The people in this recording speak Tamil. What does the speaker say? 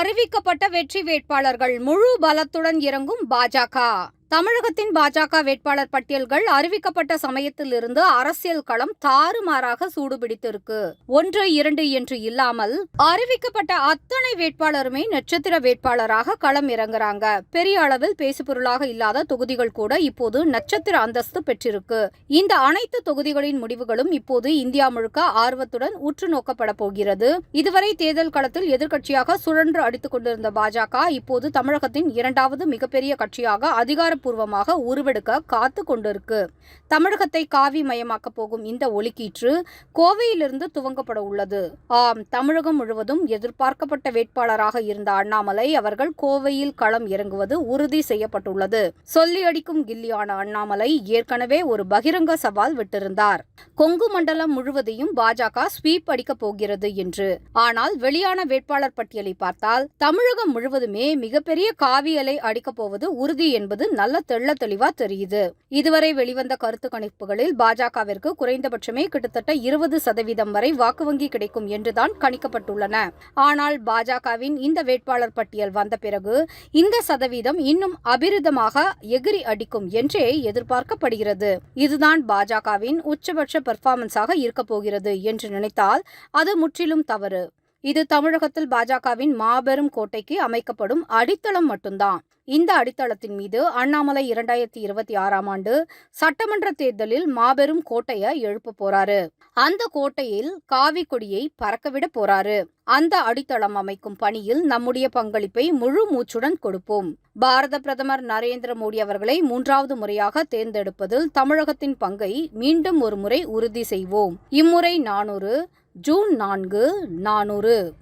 அறிவிக்கப்பட்ட வெற்றி வேட்பாளர்கள் முழு பலத்துடன் இறங்கும் பாஜக. தமிழகத்தின் பாஜக வேட்பாளர் பட்டியல்கள் அறிவிக்கப்பட்ட சமயத்திலிருந்து அரசியல் களம் தாறுமாறாக சூடுபிடித்திருக்கு. ஒன்று இரண்டு என்று இல்லாமல் அறிவிக்கப்பட்ட அத்தனை வேட்பாளருமே நட்சத்திர வேட்பாளராக களம் இறங்குறாங்க. பெரிய அளவில் பேசுபொருளாக இல்லாத தொகுதிகள் கூட இப்போது நட்சத்திர அந்தஸ்து பெற்றிருக்கு. இந்த அனைத்து தொகுதிகளின் முடிவுகளும் இப்போது இந்தியா முழுக்க ஆர்வத்துடன் உற்று நோக்கப்பட போகிறது. இதுவரை தேர்தல் களத்தில் எதிர்க்கட்சியாக சுழன்று அடித்துக் கொண்டிருந்த பாஜக இப்போது தமிழகத்தின் இரண்டாவது மிகப்பெரிய கட்சியாக ஆக்கப்பூர்வமாக உருவெடுக்க காத்து கொண்டிருக்கு. தமிழகத்தை காவி மயமாக்க போகும் இந்த ஒலிக்கீற்று கோவையிலிருந்து துவங்கப்பட உள்ளது. ஆம் தமிழகம் முழுவதும் எதிர்பார்க்கப்பட்ட வேட்பாளராக இருந்த அண்ணாமலை அவர்கள் கோவையில் களம் இறங்குவது உறுதி செய்யப்பட்டுள்ளது. சொல்லி அடிக்கும் கில்லியான அண்ணாமலை ஏற்கனவே ஒரு பகிரங்க சவால் விட்டிருந்தார். கொங்கு மண்டலம் முழுவதையும் பாஜக ஸ்வீப் அடிக்கப் போகிறது என்று. ஆனால் வெளியான வேட்பாளர் பட்டியலை பார்த்தால் தமிழகம் முழுவதுமே மிகப்பெரிய காவி அலை அடிக்கப் போவது உறுதி என்பது நல்ல நல்ல தெள்ள தெளிவா தெரியுது. இதுவரை வெளிவந்த கருத்து கணிப்புகளில் பாஜகவிற்கு குறைந்தபட்சமே கிட்டத்தட்ட இருபது சதவீதம் வரை வாக்கு வங்கி கிடைக்கும் என்றுதான் கணிக்கப்பட்டுள்ளன. ஆனால் பாஜகவின் இந்த வேட்பாளர் பட்டியல் வந்த பிறகு இந்த சதவீதம் இன்னும் அபிரிதமாக எகிரி அடிக்கும் என்றே எதிர்பார்க்கப்படுகிறது. இதுதான் பாஜகவின் உச்சபட்ச பெர்ஃபார்மன்ஸாக இருக்கப் போகிறது என்று நினைத்தால் அது முற்றிலும் தவறு. இது தமிழகத்தில் பாஜகவின் மாபெரும் கோட்டைக்கு அமைக்கப்படும் அடித்தளம் மட்டும்தான். இந்த அடித்தளத்தின் மீது அண்ணாமலை இரண்டாயிரத்தி இருபத்தி ஆறாம் ஆண்டு சட்டமன்ற தேர்தலில் மாபெரும் கோட்டையை எழுப்ப போறாரு. அந்த கோட்டையில் காவி கொடியை பறக்கவிட போறாரு. அந்த அடித்தளம் அமைக்கும் பணியில் நம்முடைய பங்களிப்பை முழு மூச்சுடன் கொடுப்போம். பாரத பிரதமர் நரேந்திர மோடி அவர்களை மூன்றாவது முறையாக தேர்ந்தெடுப்பதில் தமிழகத்தின் பங்கை மீண்டும் ஒரு முறை உறுதி செய்வோம். இம்முறை நானூறு ஜூன் நான்கு நானூறு.